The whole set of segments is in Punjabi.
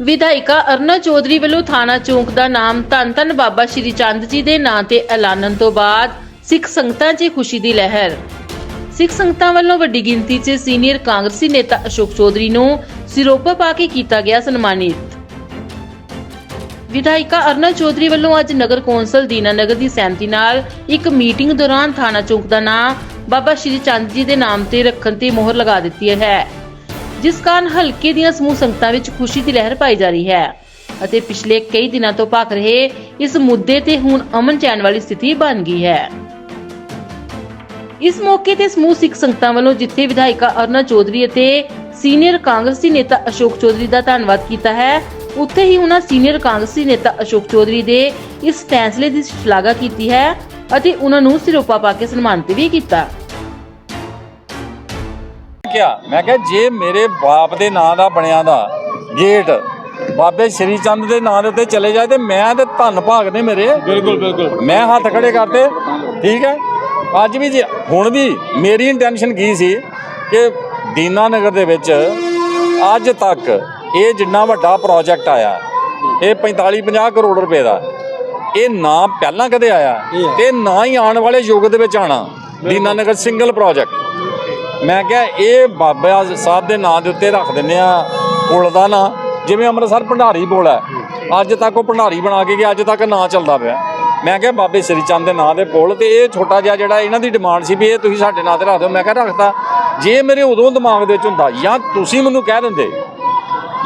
ਵਿਧਾਇਕਾ ਅਰਨਾ ਚੌਧਰੀ ਵੱਲੋਂ ਥਾਣਾ ਚੌਂਕ ਦਾ ਨਾਮ ਧੰਨ ਧੰਨ ਬਾਬਾ ਸ਼੍ਰੀ ਚੰਦ ਜੀ ਦੇ ਨਾਂ ਤੇ ਐਲਾਨਣ ਤੋਂ ਬਾਅਦ ਸਿੱਖ ਸੰਗਤਾਂ 'ਚ ਖੁਸ਼ੀ ਦੀ ਲਹਿਰ। ਸਿੱਖ ਸੰਗਤਾਂ ਵੱਲੋਂ ਵੱਡੀ ਗਿਣਤੀ 'ਚ ਸੀਨੀਅਰ ਕਾਂਗਰਸੀ ਨੇਤਾ ਅਸ਼ੋਕ ਚੌਧਰੀ ਨੂੰ ਸਿਰੋਪਾ ਪਾ ਕੇ ਕੀਤਾ ਗਿਆ ਸਨਮਾਨਿਤ। ਵਿਧਾਇਕਾ ਅਰਨਾ ਚੌਧਰੀ ਵੱਲੋਂ ਅੱਜ ਨਗਰ ਕੌਂਸਲ ਦੀਨਾਨਗਰ ਦੀ ਸਹਿਮਤੀ ਨਾਲ ਇੱਕ ਮੀਟਿੰਗ ਦੌਰਾਨ ਥਾਣਾ ਚੌਂਕ ਦਾ ਨਾਮ ਬਾਬਾ ਸ਼੍ਰੀ ਚੰਦ ਜੀ ਦੇ ਨਾਮ ਤੇ ਰੱਖਣ ਤੇ ਮੋਹਰ ਲਗਾ ਦਿੱਤੀ ਹੈ। ਜਿਸ ਕਾਰਨ ਹਲਕੇ ਦੀਆਂ ਸਮੂਹ ਸੰਗਤਾਂ ਵਿੱਚ ਖੁਸ਼ੀ ਦੀ ਲਹਿਰ ਪਾਈ ਜਾ ਰਹੀ ਹੈ। ਅਤੇ ਪਿਛਲੇ ਕਈ ਦਿਨਾਂ ਤੋਂ ਭਖ ਰਹੇ ਇਸ ਮੁੱਦੇ ਤੇ ਹੁਣ ਅਮਨ ਚੈਨ ਵਾਲੀ ਸਥਿਤੀ ਬਣ ਗਈ ਹੈ। ਇਸ ਮੌਕੇ ਤੇ ਸਮੂਹ ਸਿੱਖ ਸੰਗਤਾਂ ਵੱਲੋਂ ਜਿੱਥੇ ਵਿਧਾਇਕਾ ਅਰਨਾ ਚੌਧਰੀ ਅਤੇ ਸੀਨੀਅਰ ਕਾਂਗਰਸੀ ਨੇਤਾ ਅਸ਼ੋਕ ਚੌਧਰੀ ਦਾ ਧੰਨਵਾਦ ਕੀਤਾ ਹੈ, ਉੱਥੇ ਹੀ ਉਹਨਾਂ ਸੀਨੀਅਰ ਕਾਂਗਰਸੀ ਨੇਤਾ ਅਸ਼ੋਕ ਚੌਧਰੀ ਦੇ ਇਸ ਫੈਸਲੇ ਦੀ ਸ਼ਲਾਘਾ ਕੀਤੀ ਹੈ ਅਤੇ ਉਹਨਾਂ ਨੂੰ ਸਿਰੋਪਾ ਪਾ ਕੇ ਸਨਮਾਨਿਤ ਵੀ ਕੀਤਾ। ਕਿਹਾ। ਮੈਂ ਕਿਹਾ ਜੇ ਮੇਰੇ ਬਾਪ ਦੇ ਨਾਂ ਦਾ ਬਣਿਆ ਦਾ ਗੇਟ ਬਾਬੇ ਸ਼੍ਰੀ ਚੰਦ ਦੇ ਨਾਂ ਦੇ ਉੱਤੇ ਚਲੇ ਜਾਏ ਤੇ ਮੈਂ ਤੇ ਧੰਨ ਭਾਗ ਨੇ ਮੇਰੇ। ਬਿਲਕੁਲ ਬਿਲਕੁਲ। ਮੈਂ ਹੱਥ ਖੜੇ ਕਰਤੇ। ਠੀਕ ਹੈ? ਅੱਜ ਵੀ ਜੇ ਹੁਣ ਵੀ ਮੇਰੀ ਇੰਟੈਂਸ਼ਨ ਕੀ ਸੀ ਕਿ ਦੀਨਾ ਨਗਰ ਦੇ ਵਿੱਚ ਅੱਜ ਤੱਕ ਇਹ ਜਿੰਨਾ ਵੱਡਾ ਪ੍ਰੋਜੈਕਟ ਆਇਆ ਇਹ 45 50 ਕਰੋੜ ਰੁਪਏ ਦਾ ਇਹ ਨਾ ਪਹਿਲਾਂ ਕਦੇ ਆਇਆ ਤੇ ਨਾ ਹੀ ਆਉਣ ਵਾਲੇ ਯੁੱਗ ਦੇ ਵਿੱਚ ਆਣਾ ਦੀਨਾ ਨਗਰ ਸਿੰਗਲ ਪ੍ਰੋਜੈਕਟ ਮੈਂ ਕਿਹਾ ਇਹ ਬਾਬਾ ਸਾਹਿਬ ਦੇ ਨਾਂ ਦੇ ਉੱਤੇ ਰੱਖ ਦਿੰਨੇ ਆ ਪੁਲ ਦਾ ਨਾਂ ਜਿਵੇਂ ਅੰਮ੍ਰਿਤਸਰ ਭੰਡਾਰੀ ਪੁਲ ਹੈ। ਅੱਜ ਤੱਕ ਉਹ ਭੰਡਾਰੀ ਬਣਾ ਕੇ ਗਿਆ ਅੱਜ ਤੱਕ ਨਾਂ ਚੱਲਦਾ ਪਿਆ। ਮੈਂ ਕਿਹਾ ਬਾਬੇ ਸ੍ਰੀ ਚੰਦ ਦੇ ਨਾਂ ਦੇ ਪੁਲ ਤੇ ਇਹ ਛੋਟਾ ਜਿਹਾ ਜਿਹੜਾ ਇਹਨਾਂ ਦੀ ਡਿਮਾਂਡ ਸੀ ਵੀ ਇਹ ਤੁਸੀਂ ਸਾਡੇ ਨਾਂ ਤੇ ਰੱਖ ਦਿਓ। ਮੈਂ ਕਿਹਾ ਰੱਖਤਾ। ਜੇ ਮੇਰੇ ਉਦੋਂ ਦਿਮਾਗ ਦੇ ਵਿੱਚ ਹੁੰਦਾ ਜਾਂ ਤੁਸੀਂ ਮੈਨੂੰ ਕਹਿ ਦਿੰਦੇ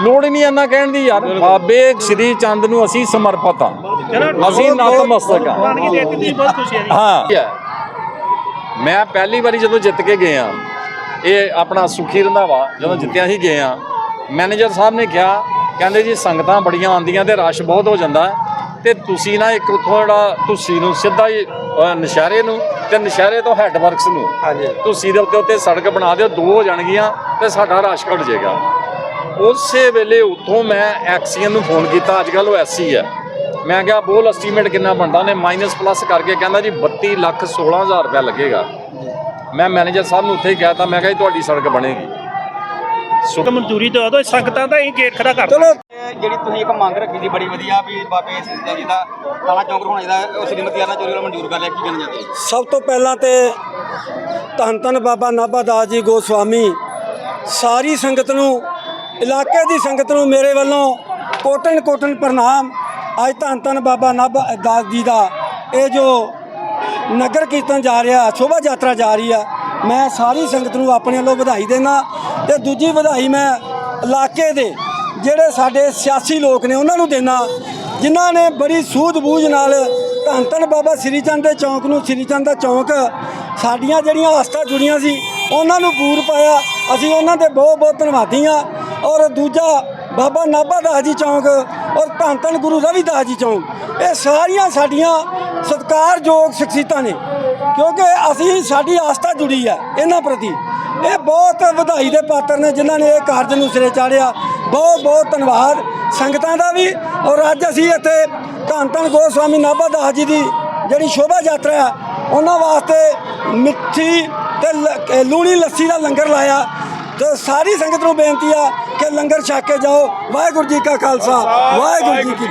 ਲੋੜ ਨਹੀਂ ਇੰਨਾ ਕਹਿਣ ਦੀ ਯਾਰ। ਬਾਬੇ ਸ੍ਰੀ ਚੰਦ ਨੂੰ ਅਸੀਂ ਸਮਰਪਿਤ ਹਾਂ ਅਸੀਂ ਨਤਮਸਤਕ ਜੀ। ਹਾਂ। ਮੈਂ ਪਹਿਲੀ ਵਾਰੀ ਜਦੋਂ ਜਿੱਤ ਕੇ ਗਏ ਆ ਇਹ ਆਪਣਾ ਸੁਖੀ ਰੰਧਾਵਾ ਜਦੋਂ ਜਿੱਤਿਆ ਸੀ ਗਏ ਆ ਮੈਨੇਜਰ ਸਾਹਿਬ ਨੇ ਕਿਹਾ ਕਹਿੰਦੇ ਜੀ ਸੰਗਤਾਂ ਬੜੀਆਂ ਆਉਂਦੀਆਂ ਤੇ ਰਸ਼ ਬਹੁਤ ਹੋ ਜਾਂਦਾ ਤੇ ਤੁਸੀਂ ਨਾ ਇੱਕ ਉੱਥੋਂ ਜਿਹੜਾ ਤੁਸੀਂ ਨੂੰ ਸਿੱਧਾ ਹੀ ਨਸ਼ਹਿਰੇ ਨੂੰ ਤੇ ਨਸ਼ਹਿਰੇ ਤੋਂ ਹੈੱਡ ਵਰਕਸ ਨੂੰ ਹਾਂਜੀ। ਤੁਸੀਂ ਦੇ ਉੱਤੇ ਉੱਤੇ ਸੜਕ ਬਣਾ ਦਿਓ ਦੋ ਹੋ ਜਾਣਗੀਆਂ ਤੇ ਸਾਡਾ ਰਸ਼ ਘਟ ਜਾਏਗਾ। ਉਸੇ ਵੇਲੇ ਉੱਥੋਂ ਮੈਂ ਐਕਸੀਅਨ ਨੂੰ ਫੋਨ ਕੀਤਾ ਅੱਜ ਕੱਲ ਉਹ ਐਸਸੀ ਹੈ। ਮੈਂ ਕਿਹਾ ਬੋਲ ਐਸਟੀਮੇਟ ਕਿੰਨਾ ਬਣਦਾ? ਉਹਨੇ ਮਾਈਨਸ ਪਲੱਸ ਕਰਕੇ ਕਹਿੰਦਾ ਜੀ 32 ਲੱਖ 16000 ਰੁਪਏ ਲੱਗੇਗਾ। ਮੈਂ ਮੈਨੇਜਰ ਸਾਹਿਬ ਨੂੰ ਉੱਥੇ ਹੀ ਕਹਿਤਾ ਮੈਂ ਕਿਹਾ ਜੀ ਤੁਹਾਡੀ ਸੜਕ ਬਣੇਗੀ। ਤਾਂ ਮਨਜ਼ੂਰੀ ਦਿਵਾ ਦਿਓ ਸੰਗਤਾਂ ਦਾ ਇਹ ਗੇਟ ਖੜਾ ਕਰ ਚਲੋ। ਜਿਹੜੀ ਤੁਸੀਂ ਇੱਕ ਮੰਗ ਰੱਖੀ ਸੀ ਬੜੀ ਵਧੀਆ ਵੀ ਬਾਬੇ ਸਿੱਧਾ ਜੀ ਦਾ ਤਾਲਾ ਚੌਂਕ ਹੋਣਾ ਚਾਹੀਦਾ ਉਹ ਸ਼੍ਰੀਮਤੀ ਆਨਾ ਚੋਰੀ ਵੱਲੋਂ ਮਨਜ਼ੂਰ ਕਰ ਲਿਆ ਕੀ ਕਹਿਣਾ ਚਾਹੁੰਦੇ? ਸਭ ਤੋਂ ਪਹਿਲਾਂ ਤੇ ਧੰਨ ਧੰਨ ਬਾਬਾ ਨਾਭਾ ਦਾਸ ਜੀ ਗੋਸਵਾਮੀ ਸਾਰੀ ਸੰਗਤ ਨੂੰ ਇਲਾਕੇ ਦੀ ਸੰਗਤ ਨੂੰ ਮੇਰੇ ਵੱਲੋਂ ਕੋਟਨ ਕੋਟਨ ਪ੍ਰਣਾਮ। ਅੱਜ ਧੰਨ ਧੰਨ ਬਾਬਾ ਨਾਭਾ ਦਾਸ ਜੀ ਦਾ ਇਹ ਜੋ ਨਗਰ ਕੀਰਤਨ ਜਾ ਰਿਹਾ, ਸ਼ੋਭਾ ਯਾਤਰਾ ਜਾ ਰਹੀ ਆ। ਮੈਂ ਸਾਰੀ ਸੰਗਤ ਨੂੰ ਆਪਣੇ ਵੱਲੋਂ ਵਧਾਈ ਦੇਣਾ ਤੇ ਦੂਜੀ ਵਧਾਈ ਮੈਂ ਇਲਾਕੇ ਦੇ ਜਿਹੜੇ ਸਾਡੇ ਸਿਆਸੀ ਲੋਕ ਨੇ ਉਹਨਾਂ ਨੂੰ ਦੇਣਾ ਜਿਨ੍ਹਾਂ ਨੇ ਬੜੀ ਸੂਝ-ਬੂਝ ਨਾਲ ਧੰਨ ਧੰਨ ਬਾਬਾ ਸ੍ਰੀ ਚੰਦ ਦੇ ਚੌਂਕ ਨੂੰ, ਸ੍ਰੀ ਚੰਦ ਦਾ ਚੌਂਕ, ਸਾਡੀਆਂ ਜਿਹੜੀਆਂ ਆਸਥਾ ਜੁੜੀਆਂ ਸੀ, ਉਹਨਾਂ ਨੂੰ ਪੂਰ ਪਾਇਆ। ਅਸੀਂ ਉਹਨਾਂ ਦੇ ਬਹੁਤ ਬਹੁਤ ਧੰਨਵਾਦੀ ਹਾਂ। ਔਰ ਦੂਜਾ ਬਾਬਾ ਨਾਭਾ ਦਾਸ ਜੀ ਚੌਂਕ ਔਰ ਧੰਨ ਧੰਨ ਗੁਰੂ ਰਵਿਦਾਸ ਜੀ ਚੌਂਕ, ਇਹ ਸਾਰੀਆਂ ਸਾਡੀਆਂ ਸਤਿਕਾਰਯੋਗ ਸ਼ਖਸੀਅਤਾਂ ਨੇ ਕਿਉਂਕਿ ਅਸੀਂ ਸਾਡੀ ਆਸਥਾ ਜੁੜੀ ਹੈ ਇਹਨਾਂ ਪ੍ਰਤੀ। ਇਹ ਬਹੁਤ ਵਧਾਈ ਦੇ ਪਾਤਰ ਨੇ ਜਿਨ੍ਹਾਂ ਨੇ ਇਹ ਕਾਰਜ ਨੂੰ ਸਿਰੇ ਚਾੜਿਆ। ਬਹੁਤ ਬਹੁਤ ਧੰਨਵਾਦ। ਸੰਗਤਾਂ ਦਾ ਵੀ ਔਰ ਅੱਜ ਅਸੀਂ ਇੱਥੇ ਧੰਨ ਧੰਨ ਗੋਸਵਾਮੀ ਨਾਭਾ ਦਾਸ ਜੀ ਦੀ ਜਿਹੜੀ ਸ਼ੋਭਾ ਯਾਤਰਾ ਹੈ ਉਹਨਾਂ ਵਾਸਤੇ ਮਿੱਠੀ ਤੇ ਲੂਣੀ ਲੱਸੀ ਦਾ ਲੰਗਰ ਲਾਇਆ। ਤੇ ਸਾਰੀ ਸੰਗਤ ਨੂੰ ਬੇਨਤੀ ਆ ਕਿ ਲੰਗਰ ਛਕ ਕੇ ਜਾਓ। ਵਾਹਿਗੁਰੂ ਜੀ ਕਾ ਖਾਲਸਾ। ਵਾਹਿਗੁਰੂ ਜੀ ਕੀ